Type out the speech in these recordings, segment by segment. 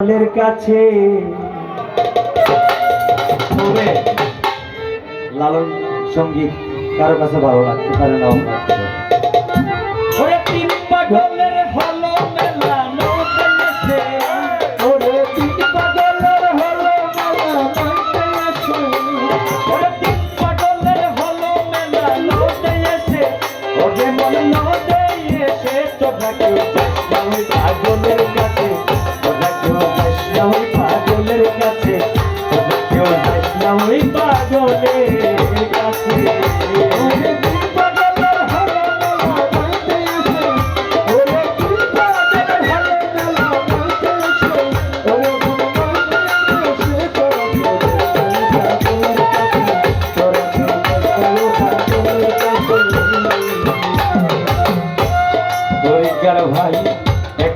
সকলের কাছে। লালন সংগীত কারও কাছে ভালো লাগতে পারে না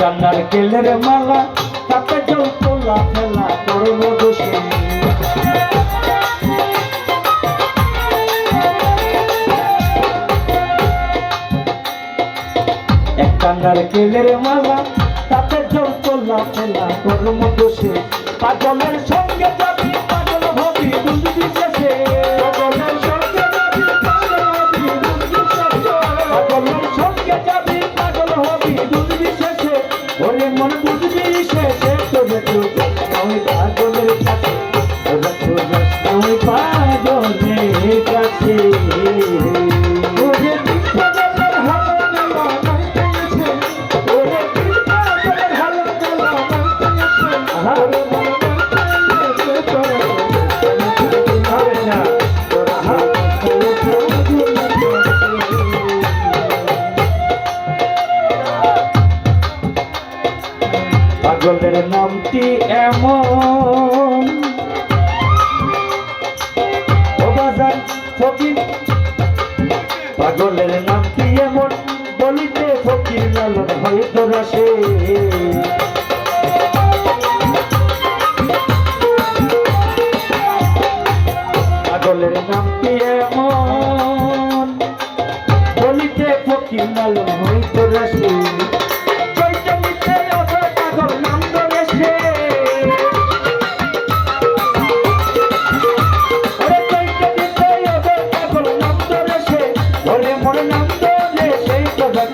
কান্নার কেলের মালা, তাতে জল তোলা ফেলা করব দোষী। এক কান্নার কেলের মালা, তাতে জল তোলা ফেলা করব দোষী। পাগলের সঙ্গে যাবি পাগল ভাবি দুশে পাগলের নামটি এমন। ফকির, পাগলের নামটি এমন, বলিতে ফকির লালন হয়তো রাসে পাগলের নামটি এমন, বলিতে ফকির লালন হয়তো রাসে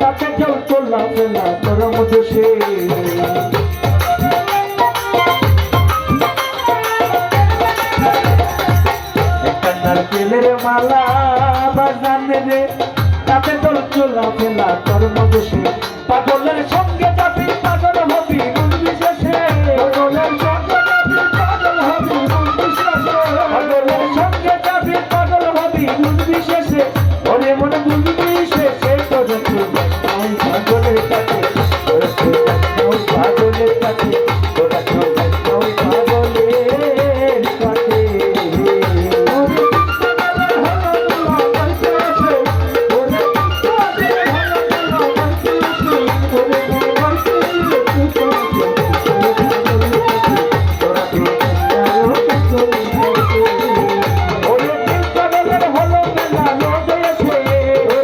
তাকে কেউ চলা ফেলা তোর মুছে সে। নারকেলের মালা বাজানে রে তাতে তোর চলা ফেলা তোর মুছে সে। পাগলের